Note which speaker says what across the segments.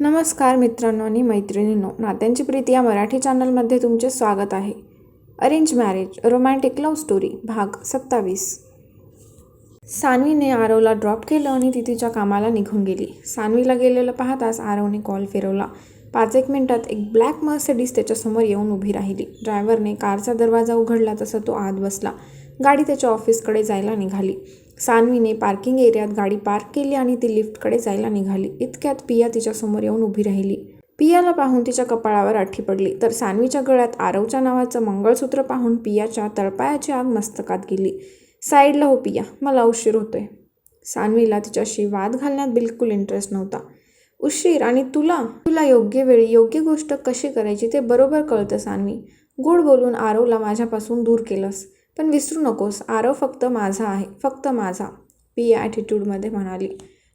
Speaker 1: नमस्कार मित्रांनो आणि मैत्रिणींनो नात्यांची प्रीती या मराठी चॅनलमध्ये तुमचे स्वागत आहे. Arrange marriage romantic love story भाग सत्तावीस. सानवीने आरवला ड्रॉप केलं आणि ती तिच्या कामाला निघून गेली. सानवीला गेलेलं पाहताच आरवने कॉल फिरवला. पाच एक मिनिटात एक ब्लॅक मर्सिडीज त्याच्यासमोर येऊन उभी राहिली. ड्रायव्हरने कारचा दरवाजा उघडला तसा तो आत बसला. गाडी त्याच्या ऑफिसकडे जायला निघाली. सानवीने पार्किंग एरियात गाडी पार्क केली आणि ती लिफ्टकडे जायला निघाली. इतक्यात पिया तिच्यासमोर येऊन उभी राहिली. पियाला पाहून तिच्या कपाळावर आठी पडली. तर सानवीच्या गळ्यात आरवच्या नावाचं मंगळसूत्र पाहून पियाच्या तळपायाची आग मस्तकात गेली. साईडला हो पिया मला उशीर होतोय. सानवीला तिच्याशी वाद घालण्यात बिलकुल इंटरेस्ट नव्हता. उशीर? आणि तुला? तुला योग्य वेळी योग्य गोष्ट कशी करायची ते बरोबर कळतं सानवी. गोड बोलून आरवला माझ्यापासून दूर केलंस. पण विसरू नकोस आरव फक्त माझा आहे फक्त माझा पिया ॲटिट्यूडमध्ये म्हणाली.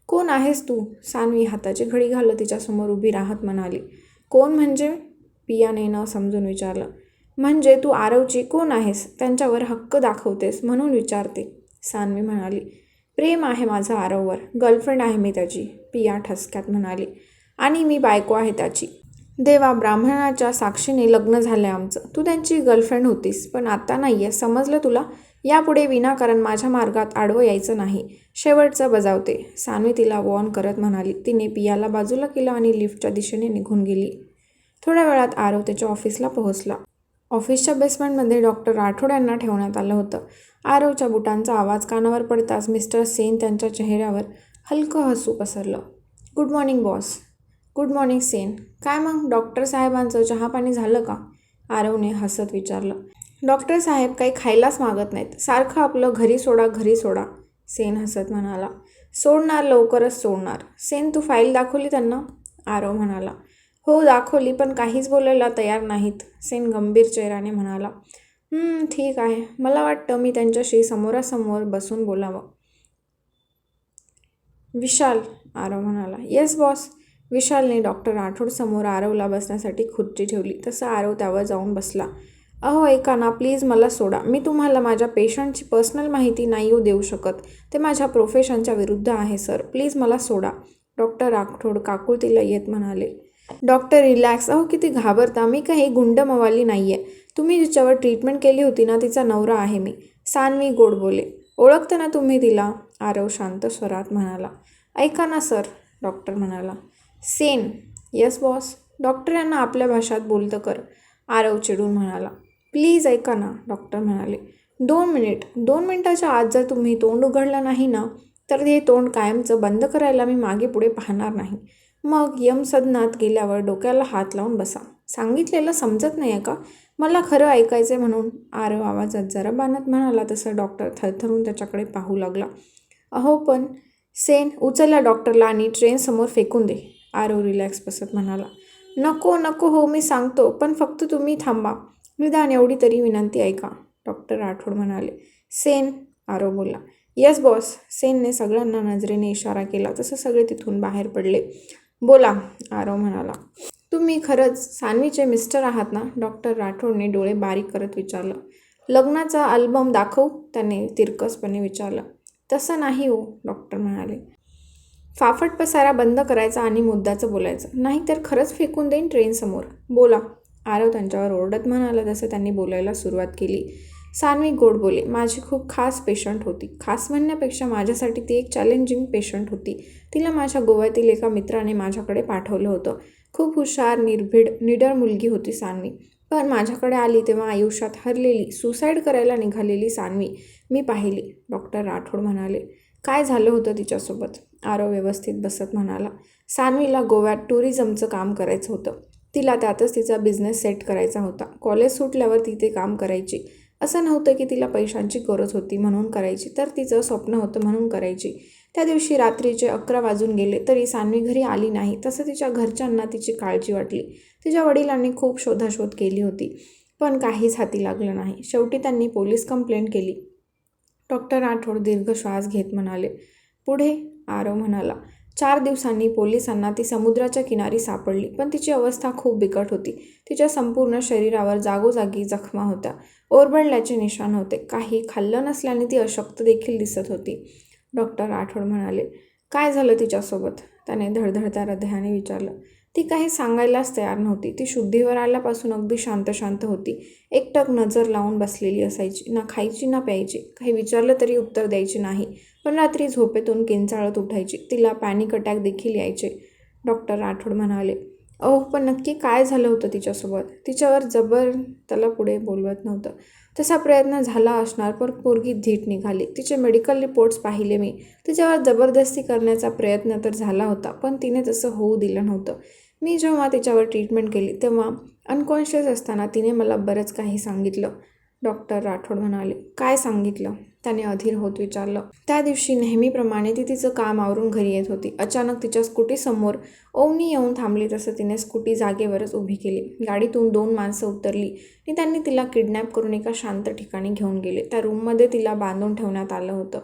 Speaker 1: कोण आहेस तू? सानवी हाताची घडी घालत तिच्यासमोर उभी राहत म्हणाली. कोण म्हणजे? पियाने न समजून विचारलं. म्हणजे तू आरवची कोण आहेस? त्यांच्यावर हक्क दाखवतेस म्हणून विचारते सानवी म्हणाली. प्रेम आहे माझं आरववर गर्लफ्रेंड आहे मी त्याची पिया ठसक्यात म्हणाली. आणि मी बायको आहे त्याची. देवा ब्राह्मणाच्या साक्षीने लग्न झालं आहे आमचं. तू त्यांची गर्लफ्रेंड होतीस पण आता नाही आहे समजलं तुला? यापुढे विनाकारण माझ्या मार्गात आडवं यायचं नाही. शेवटचं बजावते. सानवी तिला वॉर्न करत म्हणाली. तिने पियाला बाजूला केलं आणि लिफ्टच्या दिशेने निघून गेली. थोड्या वेळात आरव त्याच्या ऑफिसला पोहोचला. ऑफिसच्या बेसमेंटमध्ये डॉक्टर राठोड यांना ठेवण्यात आलं होतं. आरवच्या बुटांचा आवाज कानावर पडताच मिस्टर सेन त्यांच्या चेहऱ्यावर हलकं हसू पसरलं. Good morning boss. Good morning Sen. काय मग? डॉक्टर साहेबांचं चहापाणी झालं का? आरवने हसत विचारलं. डॉक्टर साहेब काही खायलाच मागत नाहीत. सारखं आपलं घरी सोडा घरी सोडा सेन हसत म्हणाला. सोडणार लवकरच सोडणार. सेन तू फाईल दाखवली त्यांना? आरव म्हणाला. हो दाखवली पण काहीच बोलायला तयार नाहीत. सेन गंभीर चेहऱ्याने म्हणाला. ठीक आहे. मला वाटतं मी त्यांच्याशी समोरासमोर बसून बोलावं. विशाल आरव म्हणाला. येस बॉस विशालने डॉक्टर राठोडसमोर आरवला बसण्यासाठी खुर्ची ठेवली. तसं आरव त्यावर जाऊन बसला. अहो ऐका ना प्लीज मला सोडा. मी तुम्हाला माझ्या पेशंटची पर्सनल माहिती नाही येऊ देऊ शकत. ते माझ्या प्रोफेशनच्या विरुद्ध आहे सर. प्लीज मला सोडा. डॉक्टर राठोड काकुळतीला येत म्हणाले. Doctor relax. अहो किती घाबरता. मी काही गुंड मवाली नाही आहे तुम्ही जिच्यावर ट्रीटमेंट केली होती ना तिचा नवरा आहे मी. सानवी गोड बोले. ओळखता ना तुम्ही तिला? आरव शांत स्वरात म्हणाला. ऐका ना सर. डॉक्टर म्हणाला. सेन. Yes boss. डॉक्टर यांना आपल्या भाषात बोलतं कर आरव चिडून म्हणाला. प्लीज ऐका ना डॉक्टर म्हणाले. दोन मिनिट. दोन मिनिटाच्या आत जर तुम्ही तोंड उघडलं नाही ना तर हे तोंड कायमचं बंद करायला मी मागे पुढे पाहणार नाही. मग यमसदनात गेल्यावर डोक्याला हात लावून बसा. सांगितलेलं समजत नाही आहे का? मला खरं ऐकायचं आहे म्हणून. आरव आवाजात जरा बांधत म्हणाला तसं डॉक्टर थरथरून त्याच्याकडे पाहू लागला. अहो पण सेन उचलल्या डॉक्टरला आणि ट्रेनसमोर फेकून दे. आरव रिलॅक्स बसत म्हणाला. नको नको हो मी सांगतो पण फक्त तुम्ही थांबा. निदान एवढी तरी विनंती ऐका डॉक्टर राठोड म्हणाले. सेन आरव बोलला. Yes boss. सेनने सगळ्यांना नजरेने इशारा केला. तसं सगळे तिथून बाहेर पडले. बोला आरव म्हणाला. तुम्ही खरंच सानवीचे मिस्टर आहात ना? डॉक्टर राठोडने डोळे बारीक करत विचारलं. लग्नाचा अल्बम दाखवू? त्याने तिरकसपणे विचारलं. तसं नाही हो डॉक्टर म्हणाले. फाफट पसारा बंद करायचा आणि मुद्द्याचं बोलायचं. नाही तर खरंच फेकून देईन ट्रेनसमोर बोला. आरव त्यांच्यावर ओरडत म्हणाला तसं त्यांनी बोलायला सुरुवात केली. सान्वी गोड बोले. माझी खूप खास पेशंट होती. खास म्हणण्यापेक्षा माझ्यासाठी ती एक चॅलेंजिंग पेशंट होती. तिला माझ्या गोव्यातील एका मित्राने माझ्याकडे पाठवलं होतं. खूप हुशार निर्भीड निडर मुलगी होती सान्वी. पण माझ्याकडे आली तेव्हा आयुष्यात हरलेली सुसाईड करायला निघालेली सान्वी मी पाहिली. डॉक्टर राठोड म्हणाले काय झालं होतं तिच्यासोबत? आरव व्यवस्थित बसत म्हणाला सानवीला गोव्यात टुरिझमचं काम करायचं होतं. तिला त्यातच तिचा बिझनेस सेट करायचा होता. कॉलेज सुटल्यावर ती ते काम करायची. असं नव्हतं की तिला पैशांची गरज होती म्हणून करायची तर तिचं स्वप्न होतं म्हणून करायची. त्या दिवशी रात्रीचे अकरा वाजून गेले तरी सानवी घरी आली नाही तसं तिच्या घरच्यांना तिची काळजी वाटली. तिच्या वडिलांनी खूप शोधाशोध केली होती पण काहीच हाती लागलं नाही. शेवटी त्यांनी पोलीस कंप्लेंट केली. डॉक्टर राठोड दीर्घ श्वास घेत म्हणाले पुढे आरव म्हणाला. चार दिवसांनी पोलिसांना ती समुद्राच्या किनारी सापडली पण तिची अवस्था खूप बिकट होती. तिच्या संपूर्ण शरीरावर जागोजागी जखमा होत्या. ओरबडल्याचे निशाण होते. काही खाल्लं नसल्याने ती अशक्त देखील दिसत होती. डॉक्टर राठोड म्हणाले काय झालं तिच्यासोबत? त्याने धडधडत्या हृदयाने विचारलं. ती काही सांगायलाच तयार नव्हती. ती शुद्धीवर आल्यापासून अगदी शांत शांत होती. एकटक नजर लावून बसलेली असायची. ना खायची ना प्यायची. काही विचारलं तरी उत्तर द्यायची नाही. पण रात्री झोपेतून किंचाळत उठायची. तिला पॅनिक अटॅक देखील यायचे. डॉक्टर राठोड म्हणाले अहो पण नक्की काय झालं होतं तिच्यासोबत? तिच्यावर जबर त्याला पुढे बोलवत नव्हतं. तसा प्रयत्न झाला असणार पण पोरगी धीट निघाली. तिचे मेडिकल रिपोर्ट्स पाहिले मी. तिच्यावर जबरदस्ती करण्याचा प्रयत्न तर झाला होता पण तिने तसं होऊ दिलं नव्हतं. मी जेव्हा तिच्यावर ट्रीटमेंट केली तेव्हा अनकॉन्शियस असताना तिने मला बरंच काही सांगितलं. डॉक्टर राठोड म्हणाले काय सांगितलं? त्याने अधीर होत विचारलं त्या दिवशी नेहमीप्रमाणे ती तिचं काम आवरून घरी येत होती. अचानक तिच्या स्कूटीसमोर ओवनी येऊन थांबली तसं तिने स्कूटी जागेवरच उभी केली. गाडीतून दोन माणसं उतरली आणि त्यांनी तिला किडनॅप करून एका शांत ठिकाणी घेऊन गेले. त्या रूममध्ये तिला बांधून ठेवण्यात आलं होतं.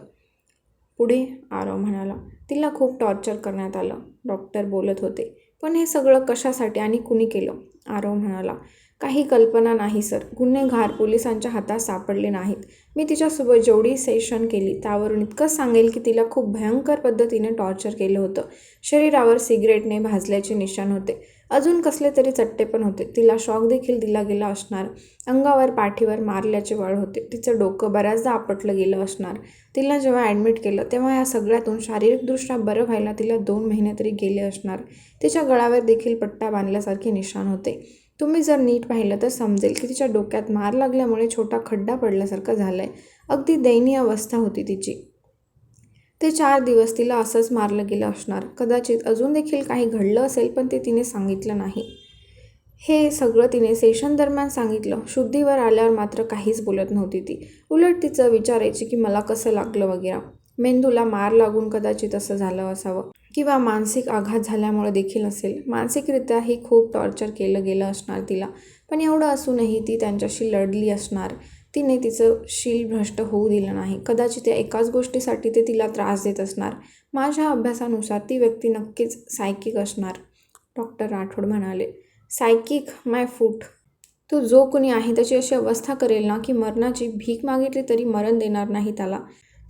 Speaker 1: पुढे आरव म्हणाला तिला खूप टॉर्चर करण्यात आलं डॉक्टर बोलत होते. पण हे सगळं कशासाठी आणि कुणी केलं? आरव म्हणाला. काही कल्पना नाही सर. गुन्हेगार पोलिसांच्या हातात सापडले नाहीत. मी तिच्यासोबत जेवढी सेशन केली त्यावरून इतकंच सांगेल की तिला खूप भयंकर पद्धतीने टॉर्चर केलं होतं. शरीरावर सिगरेटने भाजल्याचे निशाण होते. अजून कसले तरी चट्टे पण होते. तिला शॉक देखील दिला गेला असणार. अंगावर पाठीवर मारल्याचे वळ होते. तिचं डोकं बऱ्याचदा आपटलं गेलं असणार. तिला जेव्हा ॲडमिट केलं तेव्हा या सगळ्यातून शारीरिकदृष्ट्या बरं व्हायला तिला दोन महिने तरी गेले असणार. तिच्या गळावर देखील पट्टा बांधल्यासारखे निशाण होते. तुम्ही जर नीट पाहिलं तर समजेल की तिच्या डोक्यात मार लागल्यामुळे छोटा खड्डा पडल्यासारखं झालं आहे अगदी दयनीय अवस्था होती तिची. ते चार दिवस तिला असंच मारलं गेलं असणार. कदाचित अजून देखील काही घडलं असेल पण ते तिने सांगितलं नाही. हे सगळं तिने सेशन दरम्यान सांगितलं. शुद्धीवर आल्यावर मात्र काहीच बोलत नव्हती ती. उलट तिचं विचारायची की मला कसं लागलं वगैरे. मेंदूला मार लागून कदाचित असं झालं असावं. किंवा मानसिक आघात झाल्यामुळे देखील असेल. मानसिकरित्याही खूप टॉर्चर केलं गेलं असणार तिला. पण एवढं असूनही ती त्यांच्याशी लढली असणार. तिने तिचं शील भ्रष्ट होऊ दिलं नाही. कदाचित त्या एकाच गोष्टीसाठी ते तिला त्रास देत असणार. माझ्या अभ्यासानुसार ती व्यक्ती नक्कीच सायकिक असणार. डॉक्टर राठोड म्हणाले सायकिक माय फूट तो जो कोणी आहे त्याची अशी अवस्था करेल ना की मरणाची भीक मागितली तरी मरण देणार नाही त्याला.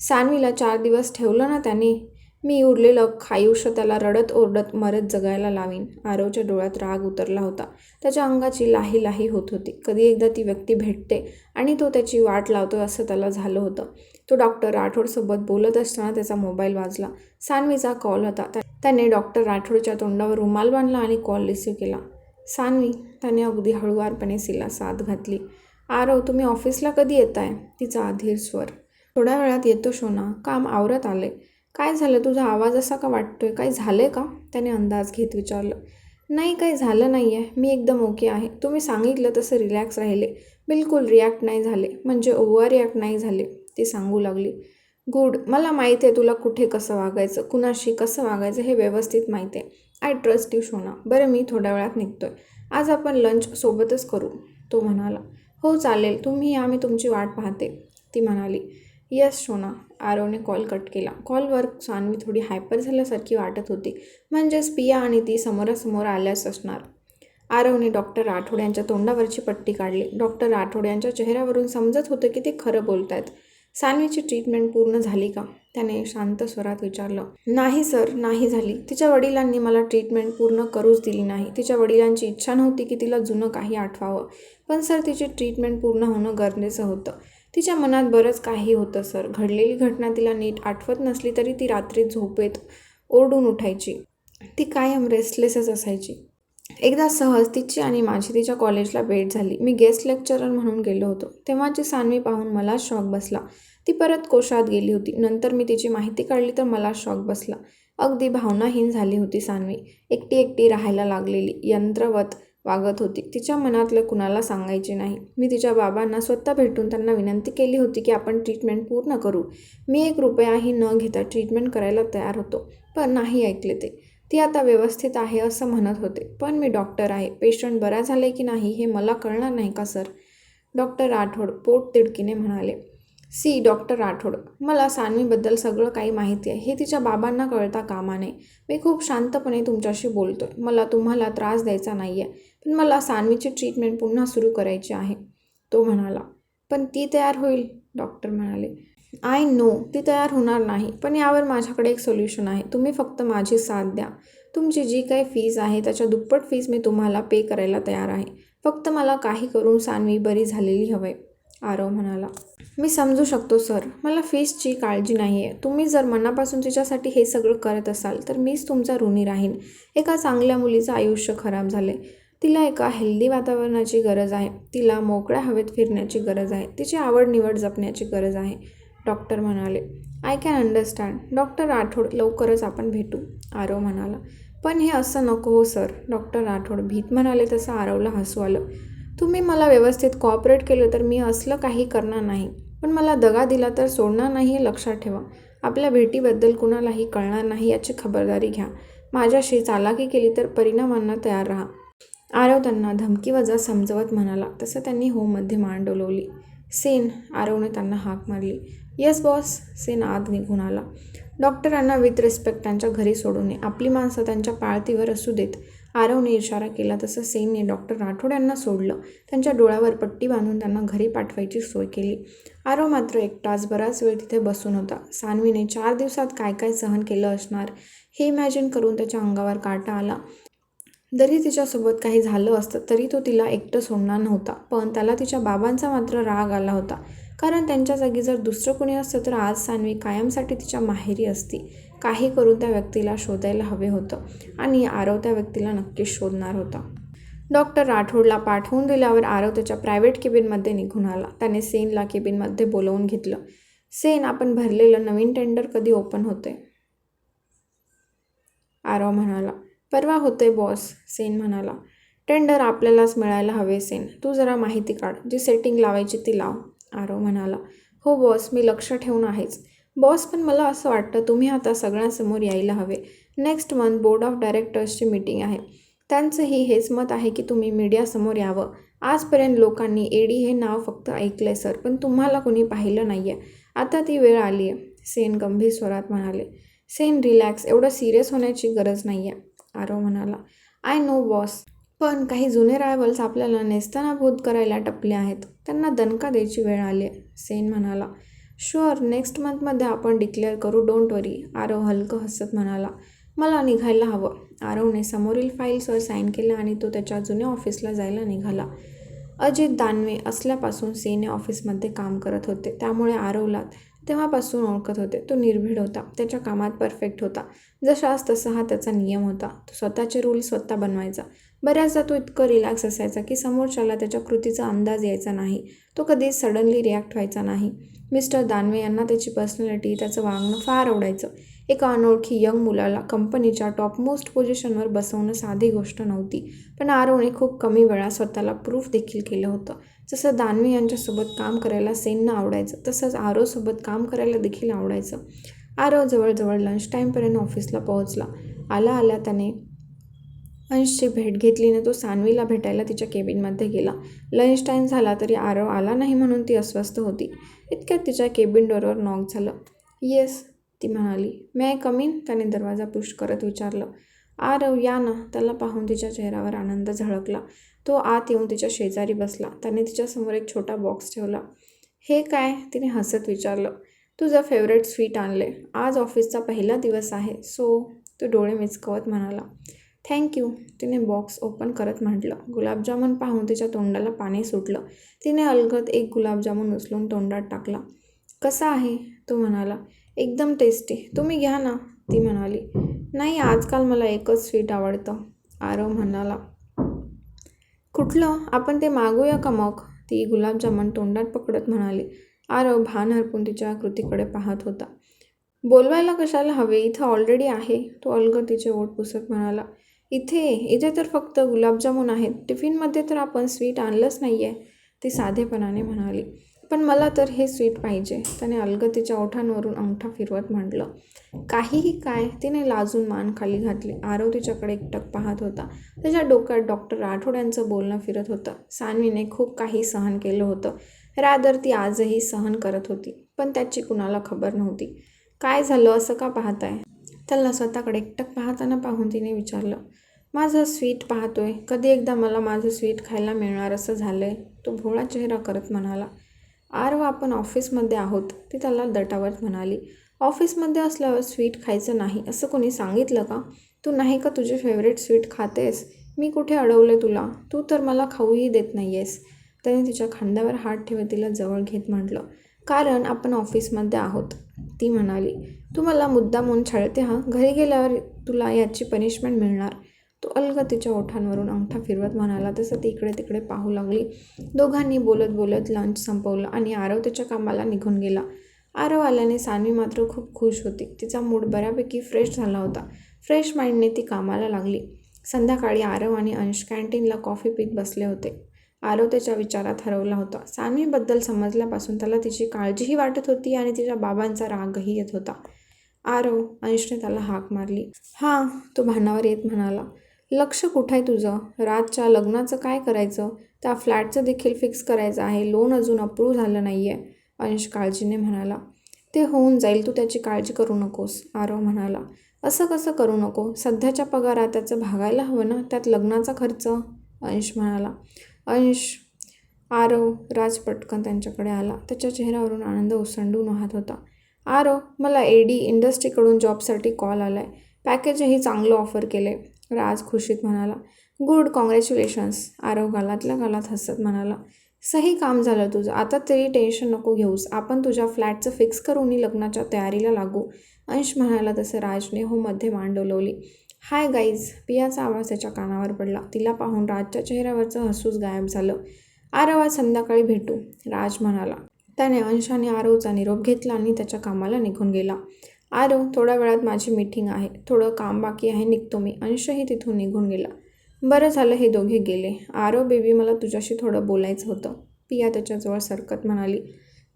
Speaker 1: सानवीला चार दिवस ठेवलं ना त्याने? मी उरलेलं खायुष्य त्याला रडत ओरडत मरत जगायला लावीन. आरवच्या डोळ्यात राग उतरला होता. त्याच्या अंगाची लाही लाही होत होती. कधी एकदा ती व्यक्ती भेटते आणि तो त्याची वाट लावतो असं त्याला झालं होतं. तो डॉक्टर राठोडसोबत बोलत असताना त्याचा मोबाईल वाजला. सानवीचा कॉल होता. त्याने डॉक्टर राठोडच्या तोंडावर रुमाल बांधला आणि कॉल रिसीव्ह केला. सानवी त्याने अगदी हळुवारपणे सिला साथ घातली. आरव तुम्ही ऑफिसला कधी येत आहे तिचा अधीर स्वर. थोड्या वेळात येतो शोना काम आवरत आले काय झालं? तुझा आवाज असा का वाटतो आहे काही झालं आहे का? त्याने अंदाज घेत विचारलं. नाही काही झालं नाही आहे मी एकदम ओके आहे. तुम्ही सांगितलं तसं रिलॅक्स राहिले. बिलकुल रिॲक्ट नाही झाले. म्हणजे ओव्हर रिॲक्ट नाही झाले ती सांगू लागली. गुड. मला माहीत आहे तुला कुठे कसं वागायचं कुणाशी कसं वागायचं हे व्यवस्थित माहीत आहे. I trust you Shona. बरं मी थोड्या वेळात निघतो आहे आज आपण लंच सोबतच करू तो म्हणाला. हो चालेल. तुम्ही या मी तुमची वाट पाहते. ती म्हणाली. यस शोना आरवने कॉल कट केला. कॉलवर सानवी थोडी हायपर झाल्यासारखी वाटत होती. म्हणजेच पिया आणि ती समोरासमोर आल्याच असणार. आरवने डॉक्टर राठोड यांच्या तोंडावरची पट्टी काढली. डॉक्टर राठोड यांच्या चेहऱ्यावरून समजत होतं की ते खरं बोलत आहेत सानवीची ट्रीटमेंट पूर्ण झाली का? त्याने शांत स्वरात विचारलं. नाही सर नाही झाली. तिच्या वडिलांनी मला ट्रीटमेंट पूर्ण करूच दिली नाही. तिच्या वडिलांची इच्छा नव्हती की तिला जुनं काही आठवावं. पण सर तिची ट्रीटमेंट पूर्ण होणं गरजेचं होतं. तिच्या मनात बरंच काही होतं सर. घडलेली घटना तिला नीट आठवत नसली तरी ती रात्री झोपेत ओरडून उठायची. ती कायम रेस्टलेसच असायची. एकदा सहज तिची आणि माझी तिच्या कॉलेजला भेट झाली. मी गेस्ट लेक्चरर म्हणून गेलो होतो. तेव्हाची सानवी पाहून मला शॉक बसला. ती परत कोशात गेली होती. नंतर मी तिची माहिती काढली तर मला शॉक बसला. अगदी भावनाहीन झाली होती सानवी. एकटी एकटी राहायला लागलेली यंत्रवत वागत होती. तिच्या मनातलं कुणाला सांगायचे नाही. मी तिच्या बाबांना स्वतः भेटून त्यांना विनंती केली होती की आपण ट्रीटमेंट पूर्ण करू. मी एक रुपयाही न घेता ट्रीटमेंट करायला तयार होतो पण नाही ऐकले ते. ती आता व्यवस्थित आहे असं म्हणत होते. पण मी डॉक्टर आहे. पेशंट बरा झाले की नाही हे मला कळणार नाही का सर डॉक्टर राठोड पोट तिडकीने म्हणाले. See doctor Rathod. मला सानवीबद्दल सगळं काही माहिती आहे. हे तिच्या बाबांना कळता कामा नये. मी खूप शांतपणे तुमच्याशी बोलतो आहे मला तुम्हाला त्रास द्यायचा नाही आहे पण मला सानवीची ट्रीटमेंट पुन्हा सुरू करायची आहे. तो म्हणाला पण ती तयार होईल? डॉक्टर म्हणाले आय नो ती तयार होणार नाही. पण यावर माझ्याकडे एक सोल्युशन आहे. तुम्ही फक्त माझी साथ द्या. तुमची जी काही फीज आहे त्याच्या दुप्पट फीज मी तुम्हाला पे करायला तयार आहे. फक्त मला काही करून सानवी बरी झालेली हवं. आहे आरव म्हणाला. मी समजू शकतो सर. मला फीसची काळजी नाही आहे तुम्ही जर मनापासून तिच्यासाठी हे सगळं करत असाल तर मीच तुमचा ऋणी राहीन. एका चांगल्या मुलीचं आयुष्य खराब झाले तिला एका हेल्दी वातावरणाची गरज आहे. तिला मोकळ्या हवेत फिरण्याची गरज आहे. तिची आवड निवड जपण्याची गरज आहे डॉक्टर म्हणाले. I can understand. Doctor Rathod लवकरच आपण भेटू आरव म्हणाला. पण हे असं नको हो सर डॉक्टर राठोड भीत म्हणाले. तसं आरवला हसू आलं. तुम्ही मला व्यवस्थित कॉपरेट केलं तर मी असलं काही करणार नाही. पण मला दगा दिला तर सोडणार नाही हे लक्षात ठेवा. आपल्या भेटीबद्दल कुणालाही कळणार नाही याची खबरदारी घ्या. माझ्याशी चालाकी केली तर परिणामांना तयार राहा. आरव त्यांना धमकी वजा समजवत म्हणाला. तसं त्यांनी होममध्ये मान डोलवली. सेन आरवने त्यांना हाक मारली. येस बॉस सेन आत निघून आला. डॉक्टरांना विथ रिस्पेक्ट त्यांच्या घरी सोडू नये आपली माणसं त्यांच्या पाळतीवर असू देत. आरवने इशारा केला. तसं सेनने डॉक्टर राठोड यांना सोडलं. त्यांच्या डोळ्यावर पट्टी बांधून त्यांना घरी पाठवायची सोय केली. आरव मात्र एक तास बराच वेळ तिथे बसून होता. सानवीने चार दिवसात काय काय सहन केलं असणार हे इमॅजिन करून त्याच्या अंगावर काटा आला. जरी तिच्यासोबत काही झालं असतं तरी तो तिला एकटं सोडणार नव्हता. पण त्याला तिच्या बाबांचा मात्र राग आला होता. कारण त्यांच्या जागी जर दुसरं कोणी असतं तर आज सान्वी कायमसाठी तिच्या माहेरी असती. काही करून त्या व्यक्तीला शोधायला हवे होतं आणि आरव त्या व्यक्तीला नक्कीच शोधणार होता. डॉक्टर राठोडला पाठवून दिल्यावर आरव त्याच्या प्रायव्हेट केबिनमध्ये निघून आला. त्याने सेनला केबिनमध्ये बोलवून घेतलं. सेन आपण भरलेलं नवीन टेंडर कधी ओपन होते आरव म्हणाला. परवा होते बॉस सेन म्हणाला. टेंडर आपल्यालाच मिळायला हवे सेन. तू जरा माहिती काढ. जी सेटिंग लावायची ती लाव. आरव म्हणाला हो बॉस मी लक्ष ठेवून आहेच. बॉस पण मला असं वाटतं तुम्ही आता सगळ्यांसमोर यायला हवे. नेक्स्ट मंथ बोर्ड ऑफ डायरेक्टर्सची मीटिंग आहे. त्यांचंही हेच मत आहे की तुम्ही मीडियासमोर यावं. आजपर्यंत लोकांनी एडी हे नाव फक्त ऐकलं आहे सर पण तुम्हाला कोणी पाहिलं नाही आहे आता ती वेळ आली आहे. सेन गंभीर स्वरात म्हणाले सेन रिलॅक्स एवढं सिरियस होण्याची गरज नाही आहे आरव म्हणाला आय नो बॉस पण काही जुने रायवल्स आपल्याला नेस्तनाभूत करायला टपले आहेत. त्यांना दणका द्यायची वेळ आली आहे सेन म्हणाला. शुअर नेक्स्ट मंथमध्ये आपण डिक्लेअर करू डोंट वरी आरव हलकं हसत म्हणाला. मला निघायला हवं. आरवने समोरील फाईल्सवर साईन केलं आणि तो त्याच्या जुन्या ऑफिसला जायला निघाला. अजित दानवे असल्यापासून सेने ऑफिसमध्ये काम करत होते. त्यामुळे आरवला तेव्हापासून ओळखत होते. तो निर्भीड होता. त्याच्या कामात परफेक्ट होता. जशास तसा हा त्याचा नियम होता. तो स्वतःचे रूल स्वतः बनवायचा. बऱ्याचदा तो इतकं रिलॅक्स असायचा की समोरच्याला त्याच्या कृतीचा अंदाज यायचा नाही. तो कधीच सडनली रिॲक्ट व्हायचा नाही. मिस्टर दानवे यांना त्याची पर्सनॅलिटी त्याचं वागणं फार आवडायचं. एका अनोळखी यंग मुलाला कंपनीच्या टॉपमोस्ट पोझिशनवर बसवणं साधी गोष्ट नव्हती पण आरवने खूप कमी वेळा स्वतःला प्रूफ देखील केलं होतं. जसं दानवी यांच्यासोबत काम करायला सेननं आवडायचं तसंच आरवसोबत काम करायला देखील आवडायचं. आरव जवळजवळ लंच टाईमपर्यंत ऑफिसला पोहोचला. आला आला त्याने अंशची भेट घेतलीने तो सानवीला भेटायला तिच्या केबिनमध्ये गेला. लंच टाईम झाला तरी आरव आला नाही म्हणून ती अस्वस्थ होती. इतक्यात तिच्या केबिन डोरवर नॉक झालं. येस ती म्हणाली मे आय कमीन त्याने दरवाजा पुश करत विचारलं. आरव या ना. त्याला पाहून तिच्या चेहऱ्यावर आनंद झळकला. तो आत येऊन तिच्या शेजारी बसला. त्याने तिच्यासमोर एक छोटा बॉक्स ठेवला. हे काय? तिने हसत विचारलं. तुझं फेवरेट स्वीट आणले आज ऑफिसचा पहिला दिवस आहे. सो तो डोळे मिचकवत म्हणाला. थँक्यू तिने बॉक्स ओपन करत म्हटलं. गुलाबजामुन पाहून तिच्या तोंडाला पाणी सुटलं. तिने अलगद एक गुलाबजामुन उचलून तोंडात टाकला. कसा आहे? तो म्हणाला. एकदम टेस्टी तुम्ही घ्या ना ती म्हणाली. नाही आजकाल मला एकच स्वीट आवडतं आरव म्हणाला. कुठलं? आपण ते मागूया का मग? ती गुलाबजामुन तोंडात पकडत म्हणाली. आरव भान हरपून तिच्या कृतीकडे पाहत होता. बोलवायला कशाला हवे? इथं ऑलरेडी आहे. तो अलगद तिचे ओट पुसत म्हणाला. इथे इथे तर फक्त गुलाबजामुन आहेत. टिफिनमध्ये तर आपण स्वीट आणलंच नाही आहे ती साधेपणाने म्हणाली. पण मला तर हे स्वीट पाहिजे. त्याने अलग तिच्या ओठांवरून अंगठा फिरवत म्हटलं. काहीही काय तिने लाजून मान खाली घातली. आरव तिच्याकडे एकटक पाहत होता. त्याच्या डोक्यात डॉक्टर राठोड्यांचं बोलणं फिरत होतं. सानवीने खूप काही सहन केलं होतं. रादर ती आजही सहन करत होती पण त्याची कुणाला खबर नव्हती. काय झालं? असं का पाहताय? त्याला स्वतःकडे एकटक पाहताना पाहून तिने विचारलं. माझं स्वीट पाहतोय. कधी एकदा मला माझं स्वीट खायला मिळणार असं झालं आहे तो भोळा चेहरा करत म्हणाला. आरव आपण ऑफिसमध्ये आहोत ती त्याला दटावत म्हणाली. ऑफिसमध्ये असल्यावर स्वीट खायचं नाही असं कोणी सांगितलं का? तू नाही का तुझे फेवरेट स्वीट खातेस? मी कुठे अडवले तुला? तू तर मला खाऊही देत नाही आहेस त्याने तिच्या खांद्यावर हात ठेवत तिला जवळ घेत म्हटलं. कारण आपण ऑफिसमध्ये आहोत ती म्हणाली. तू मला मुद्दामून छळते हा? घरी गेल्यावर तुला याची पनिशमेंट मिळणार. तो अलग तिच्या ओठांवरून अंगठा फिरवत म्हणाला तसं ती इकडे तिकडे पाहू लागली. दोघांनी बोलत बोलत लंच संपवलं आणि आरव त्याच्या कामाला निघून गेला. आरव आल्याने सानवी मात्र खूप खुश होती. तिचा मूड बऱ्यापैकी फ्रेश झाला होता. फ्रेश माइंडने ती कामाला लागली. संध्याकाळी आरव आणि अंश कॅन्टीनला कॉफी पीत बसले होते. आरव त्याच्या विचारात हरवला होता. सानवीबद्दल समजल्यापासून त्याला तिची काळजीही वाटत होती आणि तिच्या बाबांचा रागही येत होता. आरव अंशने त्याला हाक मारली. हां तो भानावर येत म्हणाला. लक्ष कुठं आहे तुझं? रातच्या लग्नाचं काय करायचं? त्या फ्लॅटचं देखील फिक्स करायचं आहे. लोन अजून अप्रूव्ह झालं नाही आहे अंश काळजीने म्हणाला. ते होऊन जाईल तू त्याची काळजी करू नकोस आरव म्हणाला. असं कसं करू नको? सध्याच्या पगारात त्याचं भागायला हवं ना? त्यात लग्नाचा खर्च? अंश म्हणाला. अंश आरव राज पटकन त्यांच्याकडे आला. त्याच्या चेहऱ्यावरून आनंद ओसंडून वाहत होता. आरव मला ए डी इंडस्ट्रीकडून जॉबसाठी कॉल आला आहे पॅकेजही चांगलं ऑफर केले राज खुशीत म्हणाला गुड कॉंग्रॅच्युलेशन्स आरव गालातल्या गालात हसत म्हणाला सही काम झालं तुझं. आता तरी टेन्शन नको घेऊस. आपण तुझ्या फ्लॅटचं फिक्स करून लग्नाच्या तयारीला लागू. अंश म्हणाला तसं राजने हो मध्ये मान डोलवली हाय गाईज पियाचा आवाज त्याच्या कानावर पडला. तिला पाहून राजच्या चेहऱ्यावरचं हसूच गायब झालं. आरव आज संध्याकाळी भेटू. राज म्हणाला. त्याने अंशाने आरवचा निरोप घेतला आणि त्याच्या कामाला निघून गेला. आरो थोड्या वेळात माझी मीटिंग आहे. थोडं काम बाकी आहे निघतो मी. अंशही तिथून निघून गेला. बरं झालं हे दोघे गेले. आरो बेबी मला तुझ्याशी थोडं बोलायचं होतं. पिया त्याच्याजवळ सरकत म्हणाली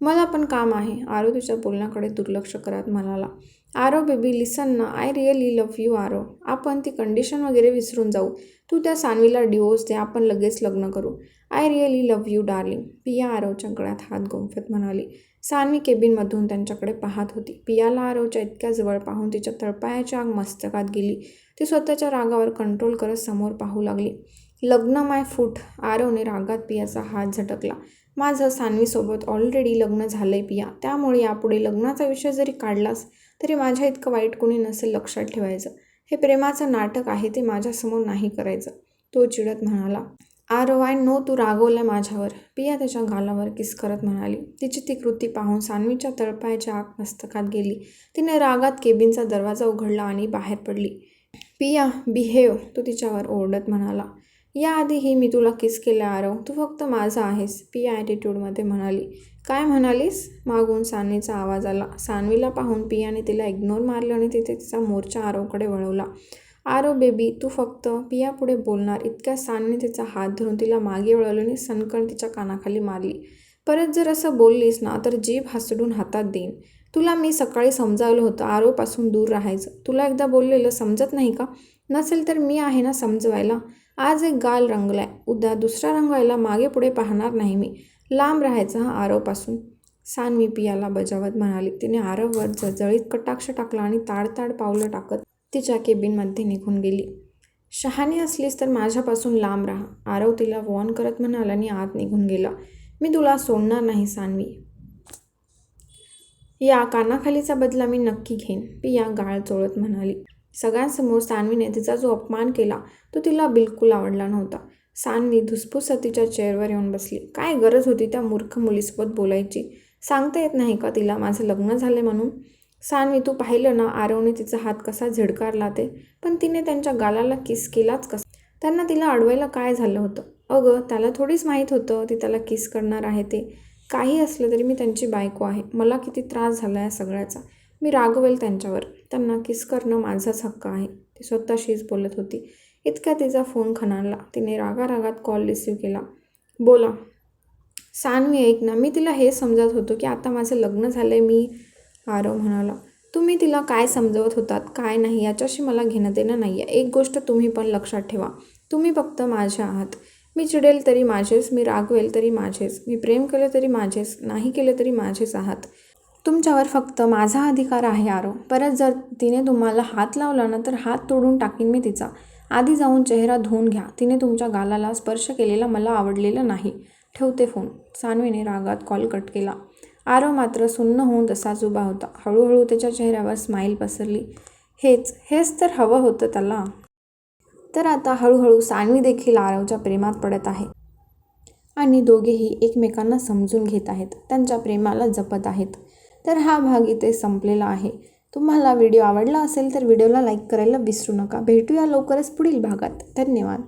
Speaker 1: मला पण काम आहे. आरो तिच्या बोलण्याकडे दुर्लक्ष करत म्हणाला आरो बेबी लिसन ना. I really love you Aaro. आपण ती कंडिशन वगैरे विसरून जाऊ. तू त्या सानवीला डिवोर्स दे. आपण लगेच लग्न करू. I really love you darling Piya आरोच्या गळ्यात हात गोंफत म्हणाली सानवी केबिनमधून त्यांच्याकडे पाहत होती. पियाला आरवच्या इतक्या जवळ पाहून तिच्या तळपायाची आग मस्तकात गेली. ती स्वतःच्या रागावर कंट्रोल करत समोर पाहू लागली. लग्न माय फूट आरवने रागात पियाचा हात झटकला. माझं सानवीसोबत ऑलरेडी लग्न झालं आहे पिया. त्यामुळे यापुढे लग्नाचा विषय जरी काढलास तरी माझ्या इतकं वाईट कोणी नसेल लक्षात ठेवायचं. हे प्रेमाचं नाटक आहे ते माझ्यासमोर नाही करायचं. तो चिडत म्हणाला आरवाय नो तू रागवलं माझ्यावर. पिया त्याच्या गालावर किस करत म्हणाली. तिची ती कृती पाहून सानवीच्या तळपायच्या आग मस्तकात गेली. तिने रागात केबिनचा दरवाजा उघडला आणि बाहेर पडली. पिया बिहेव तो तिच्यावर ओरडत म्हणाला. याआधीही मी तुला किस केलं आरव? तू फक्त माझा आहेस पिया ॲटिट्यूडमध्ये म्हणाली. काय म्हणालीस? मागून सानवीचा आवाज आला. सानवीला पाहून पियाने तिला इग्नोर मारलं आणि तिथे तिचा मोर्चा आरवकडे वळवला. आरो बेबी तू फक्त पियापुढे बोलणार. इतक्या सानने तिचा हात धरून तिला मागे वळवलं आणि सणकण तिच्या कानाखाली मारली. परत जर असं बोललीस ना तर जीभ हासडून हातात देईन. तुला मी सकाळी समजावलं होतं आरोपासून दूर राहायचं. तुला एकदा बोललेलं समजत नाही का? नसेल तर मी आहे ना समजवायला? आज एक गाल रंगलाय. उद्या दुसरा रंगवायला मागे पुढे पाहणार नाही मी. लांब राहायचं हा आरोपासून. सानवी पियाला बजावत म्हणाली. तिने आरववर जळजळीत कटाक्ष टाकला आणि ताडताड पावलं टाकत तिच्या केबिनमध्ये निघून गेली. शहाणी असलीस तर माझ्यापासून लांब राहा. आरव तिला वॉर्न करत म्हणाला आणि आत निघून गेला. मी तुला सोडणार नाही सानवी. या कानाखालीचा बदला मी नक्की घेईन पिया गाळ चोळत म्हणाली. सगळ्यांसमोर सानवीने तिचा जो अपमान केला तो तिला बिलकुल आवडला नव्हता. सानवी धुसफुसत तिच्या चेअरवर येऊन बसली. काय गरज होती त्या मूर्ख मुलीसोबत बोलायची? सांगता येत नाही का तिला माझं लग्न झालं म्हणून? सानवी तू पाहिलं ना आरवने तिचा हात कसा झिडकारला ते? पण तिने त्यांच्या गालाला किस केलाच कसा? त्यांना तिला अडवायला काय झालं होतं? अगं त्याला थोडीच माहीत होतं ती त्याला किस करणार आहे ते. काही असलं तरी मी त्यांची बायको आहे. मला किती त्रास झाला आहे सगळ्याचा. मी रागवेल त्यांच्यावर. त्यांना किस करणं माझाच हक्क आहे. ती स्वतःशीच बोलत होती. इतक्या तिचा फोन खणाला तिने रागारागात कॉल रिसीव केला. बोला. सानवी ऐक ना. मी तिला हे समजत होतो की आता माझं लग्न झालं आहे मी आरव म्हणाला तुम्ही तिला काय समजवत होतात काय नाही याच्याशी मला घेणं देणं नाही आहे एक गोष्ट तुम्ही पण लक्षात ठेवा. तुम्ही फक्त माझे आहात. मी चिडेल तरी माझेच मी रागवेल तरी माझेच मी प्रेम केलं तरी माझेच नाही केलं तरी माझेच आहात. तुमच्यावर फक्त माझा अधिकार आहे आरो परत जर तिने तुम्हाला हात लावला ना तर हात तोडून टाकीन मी तिचा. आधी जाऊन चेहरा धुवून घ्या. तिने तुमच्या गालाला स्पर्श केलेला मला आवडलेलं नाही. ठेवते फोन. सानवीने रागात कॉल कट केला. आरव मात्र सुन्न होऊन तसाच उभा होता. हळूहळू त्याच्या चेहऱ्यावर स्माईल पसरली. हेच हेच तर हवं होतं त्याला. तर आता हळूहळू सानवी देखील आरवच्या प्रेमात पडत आहे. आणि दोघेही एकमेकांना समजून घेत आहेत. त्यांच्या प्रेमाला जपत आहेत. तर हा भाग इथे संपलेला आहे. तुम्हाला व्हिडिओ आवडला असेल तर व्हिडिओला लाईक करायला विसरू नका. भेटूया लवकरच पुढील भागात. धन्यवाद.